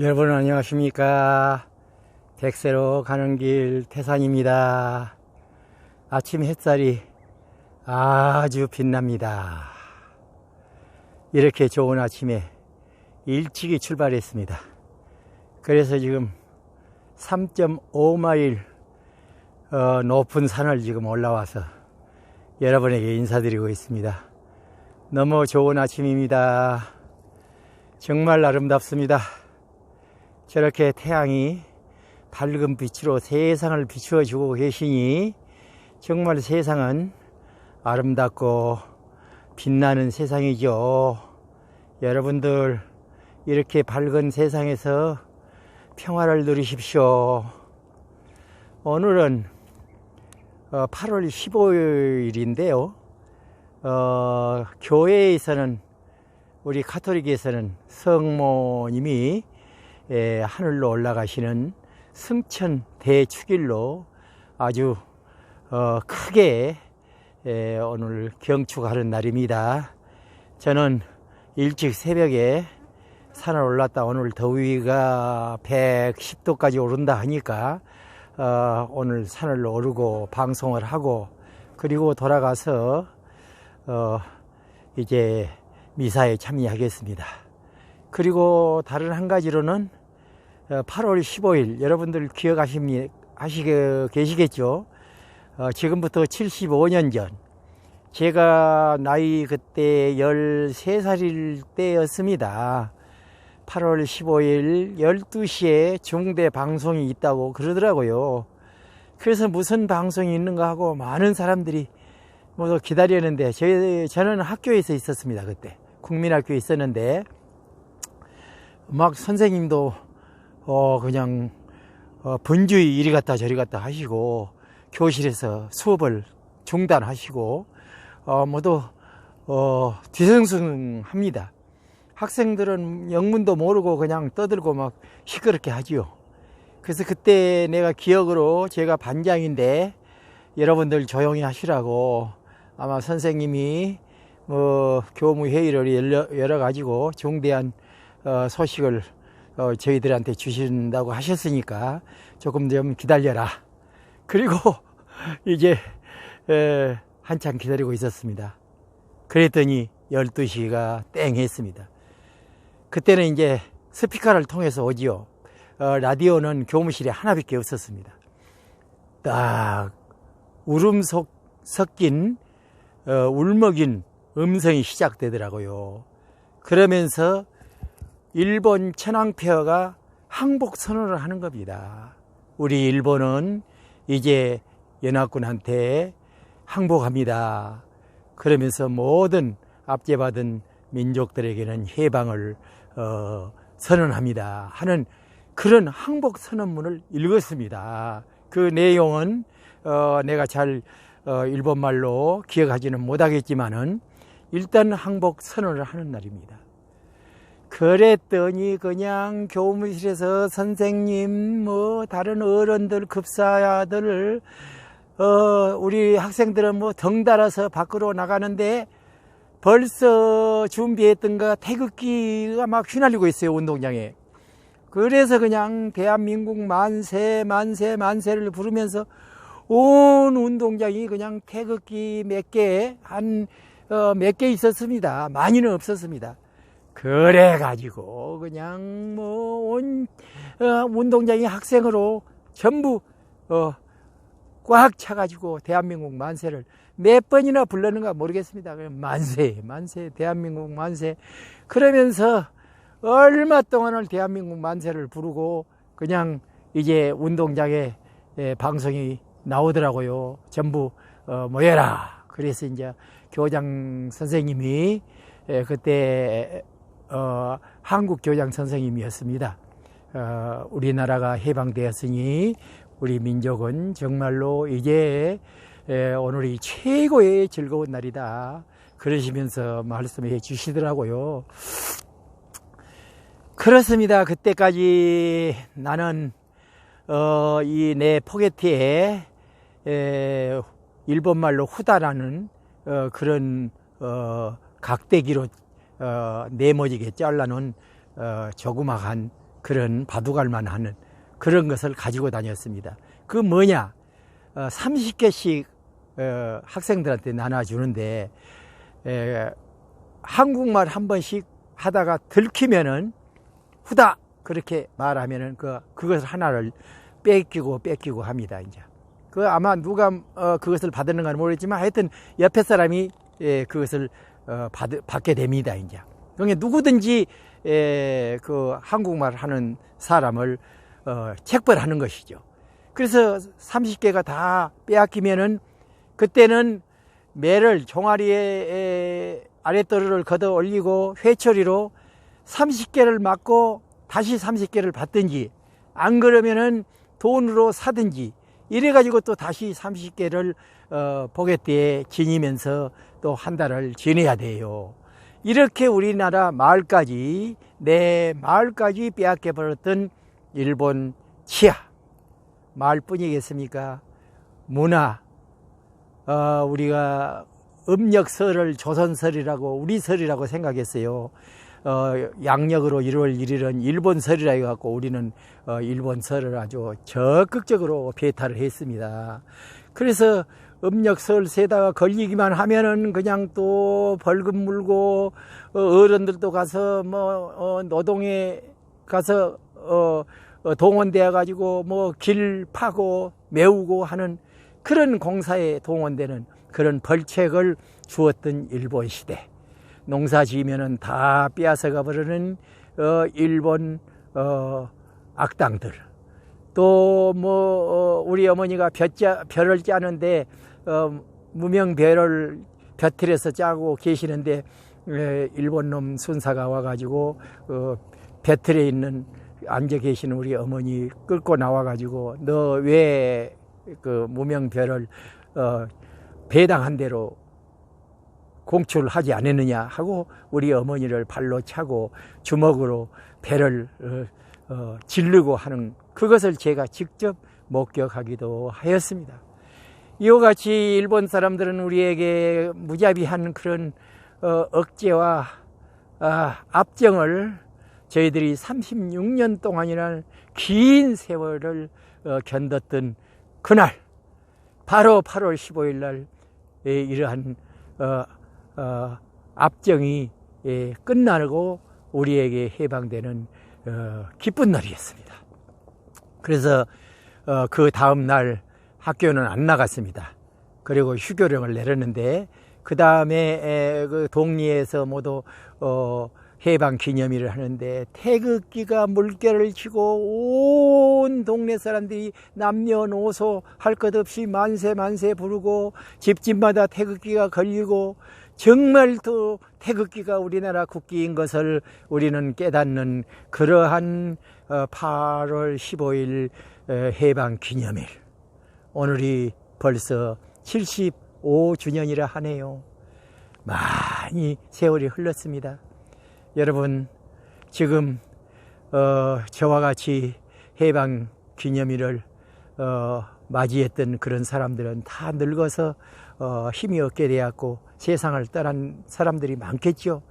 여러분 안녕하십니까? 백세로 가는 길 태산입니다. 아침 햇살이 아주 빛납니다. 이렇게 좋은 아침에 일찍이 출발했습니다. 그래서 지금 3.5마일 어, 높은 산을 지금 올라와서 여러분에게 인사드리고 있습니다. 너무 좋은 아침입니다. 정말 아름답습니다 저렇게 태양이 밝은 빛으로 세상을 비추어 주고 계시니 정말 세상은 아름답고 빛나는 세상이죠. 여러분들 이렇게 밝은 세상에서 평화를 누리십시오. 오늘은 8월 15일인데요. 어, 교회에서는 우리 카톨릭에서는 성모님이 예, 하늘로 올라가시는 승천 대축일로 아주 어, 크게 예, 오늘 경축하는 날입니다. 저는 일찍 새벽에 산을 올랐다 오늘 더위가 110도까지 오른다 하니까 어, 오늘 산을 오르고 방송을 하고 그리고 돌아가서 어, 이제 미사에 참여하겠습니다. 그리고 다른 한 가지로는 8월 15일 여러분들 기억하시게 계시겠죠? 어, 지금부터 75년 전 제가 나이 그때 13살일 때였습니다. 8월 15일 12시에 중대 방송이 있다고 그러더라고요. 그래서 무슨 방송이 있는가 하고 많은 사람들이 모두 기다렸는데 저희, 저는 학교에서 있었습니다. 그때 국민학교에 있었는데 막 선생님도 어 그냥 어 분주히 이리 갔다 저리 갔다 하시고 교실에서 수업을 중단하시고 어 모두 어 뒤숭숭합니다. 학생들은 영문도 모르고 그냥 떠들고 막 시끄럽게 하지요. 그래서 그때 내가 기억으로 제가 반장인데 여러분들 조용히 하시라고 아마 선생님이 뭐 교무 회의를 열려, 가지고 중대한 어, 소식을 어, 저희들한테 주신다고 하셨으니까 조금 좀 기다려라. 그리고 이제 에, 한참 기다리고 있었습니다. 그랬더니 12시가 땡 했습니다. 그때는 이제 스피커를 통해서 오지요. 어, 라디오는 교무실에 하나밖에 없었습니다. 딱 울음 속 섞인 어, 울먹인 음성이 시작되더라고요. 그러면서 일본 천황폐허가 항복 선언을 하는 겁니다. 우리 일본은 이제 연합군한테 항복합니다. 그러면서 모든 압제받은 민족들에게는 해방을 어, 선언합니다. 하는 그런 항복 선언문을 읽었습니다. 그 내용은 어, 내가 잘 어, 일본말로 기억하지는 못하겠지만은 일단 항복 선언을 하는 날입니다. 그랬더니 그냥 교무실에서 선생님 뭐 다른 어른들 급사들 어 우리 학생들은 뭐 덩달아서 밖으로 나가는데 벌써 준비했던 가 태극기가 막 휘날리고 있어요 운동장에. 그래서 그냥 대한민국 만세 만세 만세를 부르면서 온 운동장이 그냥 태극기 몇 개 한 몇 개 있었습니다. 많이는 없었습니다 그래가지고 그냥 뭐온 어, 운동장이 학생으로 전부 어, 꽉 차가지고 대한민국 만세를 몇 번이나 불렀는가 모르겠습니다. 만세, 만세, 대한민국 만세. 그러면서 얼마 동안을 대한민국 만세를 부르고 그냥 이제 운동장에 예, 방송이 나오더라고요. 전부 어, 모여라. 그래서 이제 교장 선생님이 예, 그때 어, 한국 교장 선생님이었습니다. 어, 우리나라가 해방되었으니 우리 민족은 정말로 이제 에, 오늘이 최고의 즐거운 날이다. 그러시면서 말씀해 주시더라고요. 그렇습니다. 그때까지 나는 어, 이 내 포개티에 에, 일본말로 후다라는 어, 그런 어, 각대기로 어, 네모지게 잘라놓은 어, 조그마한 그런 바둑알만 하는 그런 것을 가지고 다녔습니다. 그 뭐냐? 어, 30개씩 어, 학생들한테 나눠주는데 에, 한국말 한 번씩 하다가 들키면은 후다 그렇게 말하면은 그 그것을 하나를 뺏기고 뺏기고 합니다. 이제 그 아마 누가 어, 그것을 받았는가는 모르겠지만 하여튼 옆에 사람이 예, 그것을 어, 받, 받게 됩니다. 이제 그러니까 누구든지 에, 그 한국말 하는 사람을 어, 책벌하는 것이죠. 그래서 30개가 다 빼앗기면은 그때는 매를 종아리에 아랫도르를 걷어 올리고 회초리로 30개를 맞고 다시 30개를 받든지 안 그러면은 돈으로 사든지 이래 가지고 또 다시 30개를 어, 보게대에 지니면서 또 한 달을 지내야 돼요. 이렇게 우리나라 마을까지 내 마을까지 빼앗겨 버렸던 일본 치아 마을뿐이겠습니까? 문화 어, 우리가 음력설을 조선설이라고 우리설이라고 생각했어요. 어, 양력으로 1월 1일은 일본설이라 해갖고 우리는 어, 일본설을 아주 적극적으로 배타를 했습니다. 그래서 음력설 세다가 걸리기만 하면은 그냥 또 벌금 물고 어, 어른들도 가서 뭐 어, 노동에 가서 어, 어, 동원되어 가지고 뭐 길 파고 메우고 하는 그런 공사에 동원되는 그런 벌책을 주었던 일본 시대. 농사 지으면은 다 빼앗아가 버리는 어, 일본 어, 악당들. 또뭐 어, 우리 어머니가 벼짜, 별을 짜는데 어, 무명별을 벼틀에서 짜고 계시는데 에, 일본 놈 순사가 와가지고 어, 벼틀에 있는 앉아 계시는 우리 어머니 끌고 나와가지고 너 왜 그 무명별을 어, 배당한 대로 공출하지 않았느냐 하고 우리 어머니를 발로 차고 주먹으로 배를 어, 어, 질르고 하는 그것을 제가 직접 목격하기도 하였습니다. 이와 같이 일본 사람들은 우리에게 무자비한 그런 어, 억제와 아, 압정을 저희들이 36년 동안이나 긴 세월을 어, 견뎠던 그날 바로 8월 15일 날 예, 이러한 어, 어, 압정이 예, 끝나고 우리에게 해방되는 어, 기쁜 날이었습니다. 그래서 어, 그 다음 날 학교는 안 나갔습니다. 그리고 휴교령을 내렸는데 그 다음에 그 동리에서 모두 어, 해방 기념일을 하는데 태극기가 물결을 치고 온 동네 사람들이 남녀노소 할 것 없이 만세 만세 부르고 집집마다 태극기가 걸리고 정말 또 태극기가 우리나라 국기인 것을 우리는 깨닫는 그러한 8월 15일 해방 기념일. 오늘이 벌써 75주년이라 하네요. 많이 세월이 흘렀습니다. 여러분, 지금, 어, 저와 같이 해방 기념일을, 어, 맞이했던 그런 사람들은 다 늙어서, 어, 힘이 없게 되었고, 세상을 떠난 사람들이 많겠죠.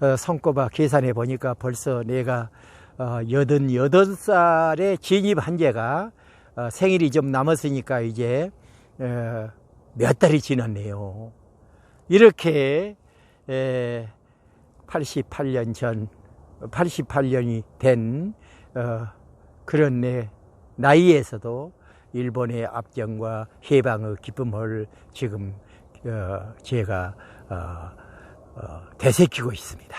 어, 손꼽아 계산해 보니까 벌써 내가 어, 여든 여덟 살에 진입한 제가 어, 생일이 좀 남았으니까 이제 어, 몇 달이 지났네요. 이렇게 에, 88년 전, 88년이 된 어, 그런 내 나이에서도 일본의 압정과 해방의 기쁨을 지금 어, 제가 되새기고 있습니다.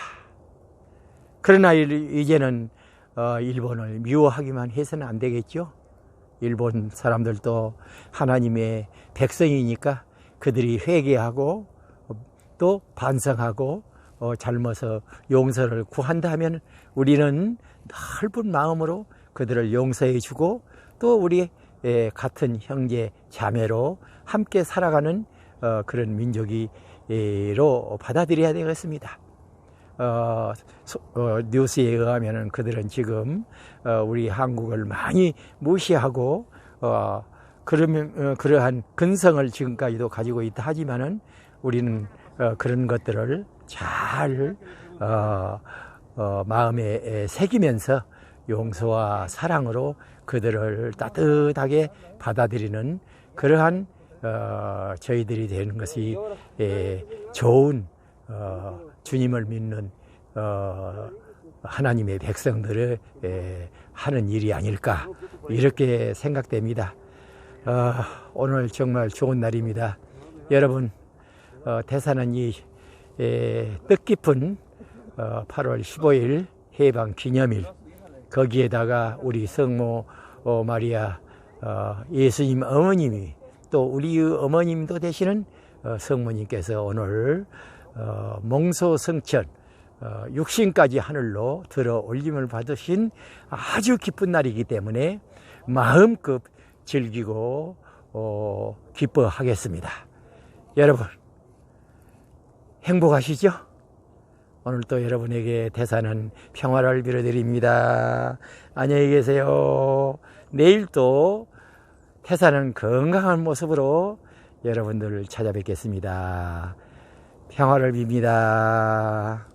그러나 이제는 어, 일본을 미워하기만 해서는 안 되겠죠. 일본 사람들도 하나님의 백성이니까 그들이 회개하고 또 반성하고 어, 잘못을 용서를 구한다면 우리는 넓은 마음으로 그들을 용서해 주고 또 우리 같은 형제 자매로 함께 살아가는 어, 그런 민족이로 받아들여야 되겠습니다. 어, 어, 뉴스에 의하면 그들은 지금 어, 우리 한국을 많이 무시하고 어, 그러면 어, 그러한 근성을 지금까지도 가지고 있다 하지만은 우리는 어, 그런 것들을 잘 어, 어, 마음에 새기면서 용서와 사랑으로 그들을 따뜻하게 받아들이는 그러한 어, 저희들이 되는 것이 예, 좋은 어, 주님을 믿는 어, 하나님의 백성들을 예, 하는 일이 아닐까 이렇게 생각됩니다. 어, 오늘 정말 좋은 날입니다. 여러분 어, 대사는 이 예, 뜻깊은 어, 8월 15일 해방 기념일 거기에다가 우리 성모 어, 마리아 어, 예수님 어머님이 또 우리의 어머님도 되시는 어, 성모님께서 오늘 어, 몽소 성천 어, 육신까지 하늘로 들어 올림을 받으신 아주 기쁜 날이기 때문에 마음껏 즐기고 어, 기뻐하겠습니다. 여러분 행복하시죠? 오늘 또 여러분에게 대사는 평화를 빌어드립니다. 안녕히 계세요. 내일 또 태사는 건강한 모습으로 여러분들을 찾아뵙겠습니다. 평화를 빕니다.